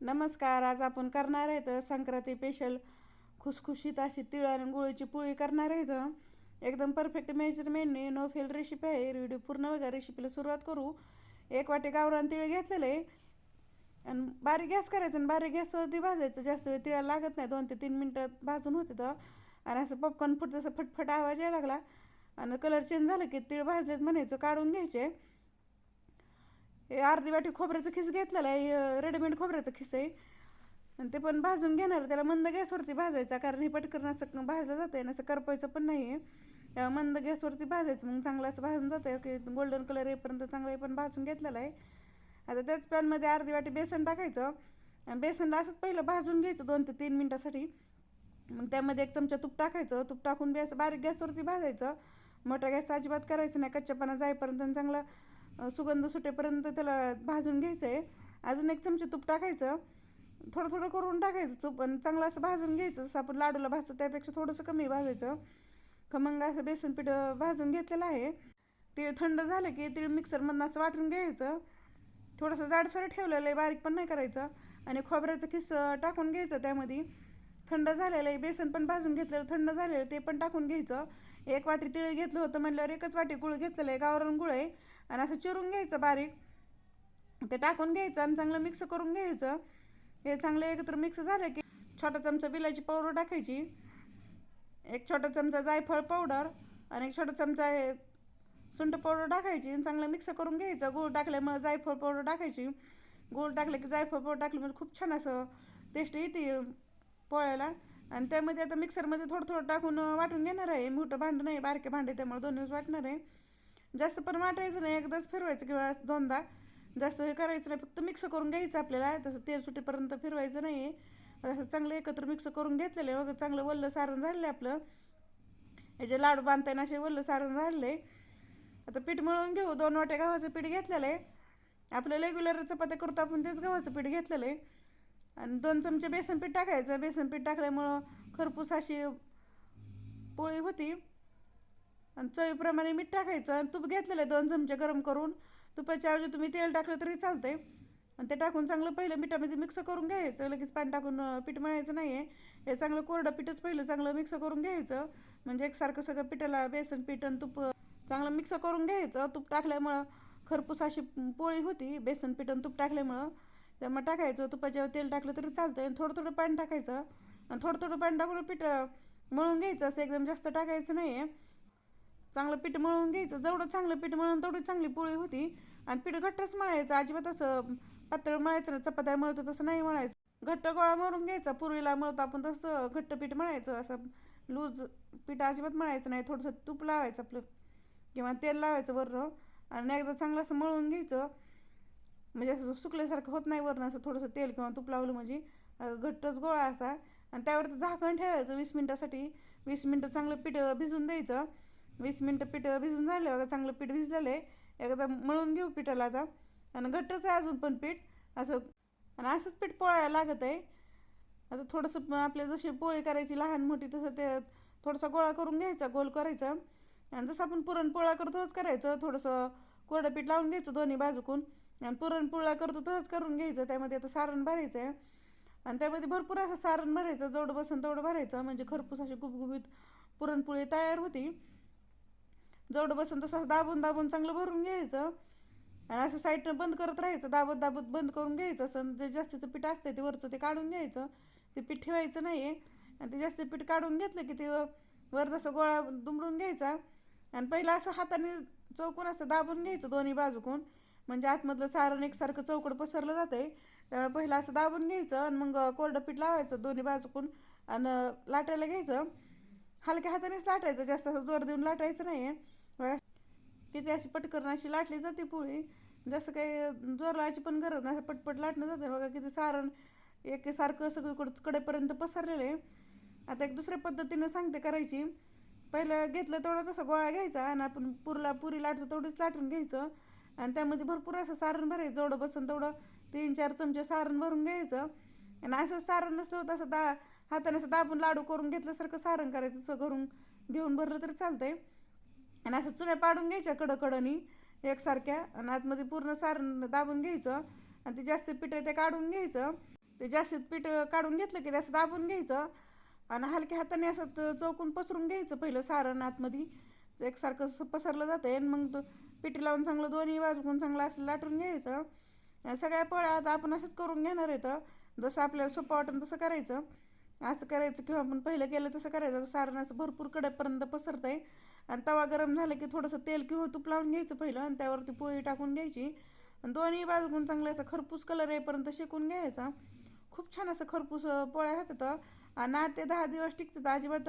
नमस्कार आज आपण करणार आहेत संक्रांती स्पेशल खुसखुशीत अशी तिळ आणि गुळीची पोळी करणार आहेत. एकदम परफेक्ट मेजरमेंटने नो फेल रेसिपी आहे. व्हिडिओ पूर्ण बघा रेसिपीला सुरुवात करू. एक वाटे गावरान तिळ घेतलेले आणि बारीक गॅस करायचं आणि बारीक गॅसवरती भाजायचं. जास्त वेळ तिळाला लागत नाही दोन ते तीन मिनटं भाजून होते तर. आणि असं पॉपकॉर्न फुट तसं फटफट आवाज यायला लागला. आणि कलर चेंज झालं की तिळ भाजलेत म्हणायचं काढून घ्यायचे. हे अर्धी वाटी खोबऱ्याचं खिस घेतलेलं आहे रेडीमेड खोबऱ्याचं खिस आहे. आणि ते पण भाजून घेणार त्याला मंद गॅसवरती भाजायचा कारण हे पटकन असं भाजलं जातं आहे असं करपायचं पण नाही आहे मंद गॅसवरती भाजायचं मग चांगलं असं भाजून जातं आहे की गोल्डन कलर येईपर्यंत चांगलं हे पण भाजून घेतलेलं आहे. आता त्याच पॅनमध्ये अर्धी वाटी बेसन टाकायचं. आणि बेसनला असंच पहिलं भाजून घ्यायचं दोन ते तीन मिनटासाठी. मग त्यामध्ये एक चमचा तूप टाकायचं. तूप टाकून बेस बारीक गॅसवरती भाजायचं. मोठा गॅस अजिबात करायचं नाही. कच्च्यापणा जाईपर्यंत चांगला सुगंध सुटेपर्यंत त्याला भाजून घ्यायचं आहे अजून एक चमचे तूप टाकायचं. थोडं थोडं करून टाकायचं तूप आणि चांगलं असं भाजून घ्यायचं. जसं आपण लाडूला भाजतो त्यापेक्षा थोडंसं कमी भाजायचं. खमंग असं बेसन पीठ भाजून घेतलेलं आहे. ते थंड झालं की ते मिक्सरमधनं असं वाटून घ्यायचं. थोडंसं जाडसर ठेवलेलं आहे बारीक पण नाही करायचं. आणि खोबऱ्याचं किस टाकून घ्यायचं त्यामध्ये. थंड झालेलं आहे बेसन पण भाजून घेतलेलं थंड झालेलं ते पण टाकून घ्यायचं. एक वाटी तिळ घेतलं होतं म्हणल्यावर एकच वाटी गुळ घेतलेलं आहे गावरान गुळ आहे. आणि असं चिरून घ्यायचं बारीक. ते टाकून घ्यायचं आणि चांगलं मिक्स करून घ्यायचं. हे चांगलं एकत्र मिक्स झालं की छोटा चमचा बिलाची पावडर टाकायची एक छोटा चमचा जायफळ पावडर आणि एक छोटा चमचा हे सुंठ पावडर टाकायची आणि चांगलं मिक्स करून घ्यायचं. गूळ टाकल्यामुळे जायफळ पावडर टाकायची. गूळ टाकलं की जायफळ पावडर टाकल्यामुळे खूप छान असं टेस्ट येते पोळ्याला. आणि त्यामध्ये आता मिक्सरमध्ये थोडं थोडं टाकून वाटून घेणार आहे. मोठं भांडं नाही बारके भांडे त्यामुळे दोन दिवस वाटणार आहे. जास्त पण वाटायचं नाही एकदाच फिरवायचं किंवा दोनदा. जास्त हे करायचं नाही फक्त मिक्स करून घ्यायचं आपल्याला. तसं तेल सुटेपर्यंत फिरवायचं नाही. आहे असं चांगलं एकत्र मिक्स करून घेतलेलं आहे. वगैरे चांगलं वल्लं सारण झालं आहे आपलं. याचे लाडू बांधताना असे वल्लं सारण झालेले आहे आता पीठ मळून घेऊ. दोन वाट्या गव्हाचं पीठ घेतलेलं आहे. आपलं रेग्युलर चपात्या करतो आपण तेच गव्हाचं पीठ घेतलेलं आहे. आणि दोन चमचे बेसन पीठ टाकायचं. बेसन पीठ टाकल्यामुळं खरपूस अशी पोळी होती. आणि चवीप्रमाणे मीठ टाकायचं. आणि तूप घेतलेलं आहे दोन चमचे गरम करून. तुपाच्या ऐवजी तुम्ही तेल टाकलं तरी चालतंय. आणि ते टाकून चांगलं पहिलं मिठामध्ये मिक्स करून घ्यायचं. लगेच पाणी टाकून पीठ म्हणायचं नाही आहे हे चांगलं कोरडं पीठच पहिलं चांगलं मिक्स करून घ्यायचं. म्हणजे एकसारखं सगळं पिठाला बेसन पीठ आणि तूप चांगलं मिक्स करून घ्यायचं. तूप टाकल्यामुळं खरपूस अशी पोळी होती. बेसन पीठ आणि तूप टाकल्यामुळं त्यामुळे टाकायचं तुपाच्यावर तेल टाकलं तरी चालतं आणि थोडं थोडं पाणी टाकायचं. आणि थोडं थोडं पाणी टाकून पीठ मळून घ्यायचं. असं एकदम जास्त टाकायचं नाही आहे चांगलं पीठ मळून घ्यायचं. जेवढं चांगलं पीठ मळून तेवढी चांगली पोळी होती. आणि पीठ घट्टच मळायचं. अजिबात असं पातळ मळायचं ना चपात्या मळतं तसं नाही मळायचं. घट्ट गोळा मळून घ्यायचा. पुरीला मळतो आपण तसं. घट्ट पीठ मळायचं. असं लूज पीठ अजिबात मळायचं नाही. थोडंसं तूप लावायचं आपलं. किंवा तेल लावायचं बरं आणि एकदा चांगलं असं मळून घ्यायचं. म्हणजे असं सुकल्यासारखं होत नाही वरनं असं थोडंसं तेल किंवा तूप लावलं म्हणजे घट्टच गोळा असा. आणि त्यावर झाकण ठेवायचं वीस मिनटासाठी. वीस मिनटं चांगलं पीठ भिजून द्यायचं. वीस मिनटं पीठ भिजून झालं बघा चांगलं पीठ भिजलेलं आहे. एकदा मळून घेऊ पिठाला आता. आणि घट्टच आहे अजून पण पीठ. असं आणि असंच पीठ पोळायला लागत आहे. आता थोडंसं आपल्या जशी पोळी करायची लहान मोठी तसं ते थोडासा गोळा करून घ्यायचा गोल करायचा. आणि जसं आपण पुरणपोळा करतो करायचं. थोडंसं कोरडं पीठ लावून घ्यायचं दोन्ही बाजूकून. आणि पुरणपोळा करतो तसंच करून घ्यायचं. त्यामध्ये आता सारण भरायचं आहे आणि त्यामध्ये भरपूर असं सारण भरायचं जेवढं बसून तेवढं भरायचं. म्हणजे खरपूस अशी गुबगुबीत पुरणपोळी तयार होती. जेवढं बसून तसं दाबून दाबून चांगलं भरून घ्यायचं. आणि असं साईडनं बंद करत राहायचं. दाबत दाबत बंद करून घ्यायचं. असं जे जास्तीचं पीठ असतं ते वरचं ते काढून घ्यायचं. ते पीठ ठेवायचं नाही आहे आणि ते जास्त पीठ काढून घेतलं की ते वर जसं गोळा दुमडून घ्यायचा. आणि पहिलं असं हाताने चौकून असं दाबून घ्यायचं दोन्ही बाजूकून. म्हणजे आतमधलं सारण एकसारखं चौकड पसरलं जातं आहे त्यामुळे पहिला असं दाबून घ्यायचं आणि मग कोरडं पीठ लावायचं दोन्ही बाजूकून आणि लाटायला घ्यायचं. हलक्या हातानेच लाटायचं जास्त असं जोर देऊन लाटायचं नाही आहे किती अशी पटकन अशी लाटली जाते पोळी. जसं काही जोर लावायची पण गरज नाही असं पटपट लाटणं जाते. बघा किती सारण एकसारखं सगळीकडं कडेपर्यंत पसरलेलं आहे आता एक दुसऱ्या पद्धतीनं सांगते करायची. पहिलं घेतलं तेवढा असं गोळा घ्यायचा आणि आपण पुरला पुरी लाटतो तेवढीच लाटून घ्यायचं. आणि त्यामध्ये भरपूर असं सारण भरायचं जेवढं बसून तेवढं तीन चार चमचे सारण भरून घ्यायचं. आणि असं सारण नसलं होतं असं दा हाताने असं दाबून लाडू करून घेतल्यासारखं सारण करायचं असं घरून घेऊन भरलं तरी चालतंय. आणि असं चुन्या पाडून घ्यायच्या कडकडनी एकसारख्या आणि आतमध्ये पूर्ण सारण दाबून घ्यायचं. आणि ते जास्त पीठ ते काढून घ्यायचं. ते जास्तीत पीठ काढून घेतलं की ते असं दाबून घ्यायचं. आणि हलक्या हाताने असं चौकून पसरून घ्यायचं पहिलं सारण आतमध्ये. एकसारखं पसरलं जातं आणि मग तो पिठी लावून चांगलं दोन्ही बाजूकून चांगलं असं लाटून घ्यायचं. सगळ्या पोळ्या आता आपण असंच करून घेणार आहेत. जसं आपल्याला सोपं वाटून तसं करायचं. असं करायचं किंवा आपण पहिलं केलं तसं करायचं. सारण असं भरपूर कडेपर्यंत पसरतं आहे आणि तवा गरम झाला की थोडंसं तेल किंवा तूप लावून घ्यायचं पहिलं आणि त्यावरती पोळी टाकून घ्यायची. आणि दोन्ही बाजूकून चांगलं असं खरपूस कलर येईपर्यंत शेकून घ्यायचा. खूप छान असं खरपूस पोळ्या होतात. आणि आठ ते दहा दिवस टिकतात. अजिबात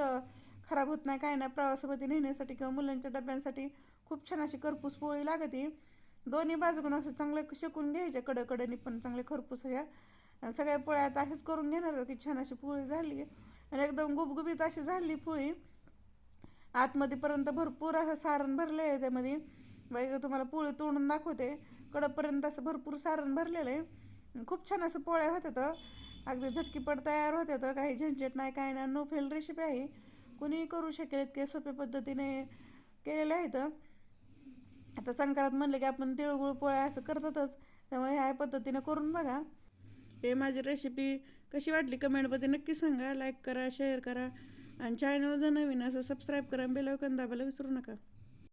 खराब होत नाही काय नाही. प्रवासामध्ये नेण्यासाठी किंवा मुलांच्या डब्यांसाठी खूप छान अशी खरपूस पोळी लागते. दोन्ही बाजूकडून असं चांगलं शेकून घ्यायच्या कडकडनी पण चांगले खरपूस ह्या सगळ्या पोळ्या आता असेच करून घेणार की छान अशी पोळी झाली आणि एकदम गुबगुबीत अशी झाली पोळी. आतमध्येपर्यंत भरपूर असं सारण भरलेलं आहे त्यामध्ये. बाई तुम्हाला पोळी तोडून दाखवते. कडपर्यंत असं भरपूर सारण भरलेलं आहे. खूप छान असं पोळ्या होत्यात अगदी झटकीपट तयार होत्यात काही झंझट नाही काय नाही. नो फेल रेसिपी आहे. कुणीही करू शकेल इतके सोप्या पद्धतीने केलेल्या आहेत. आता संक्रांत म्हणलं की आपण तिळगुळ पोळ्या असं करतातच. त्यामुळे ह्या पद्धतीने करून बघा. हे माझी रेसिपी कशी वाटली कमेंटमध्ये नक्की सांगा. लाईक करा शेअर करा. आणि चॅनल जर नवीन असं सबस्क्राईब करा बेल दाबायला विसरू नका.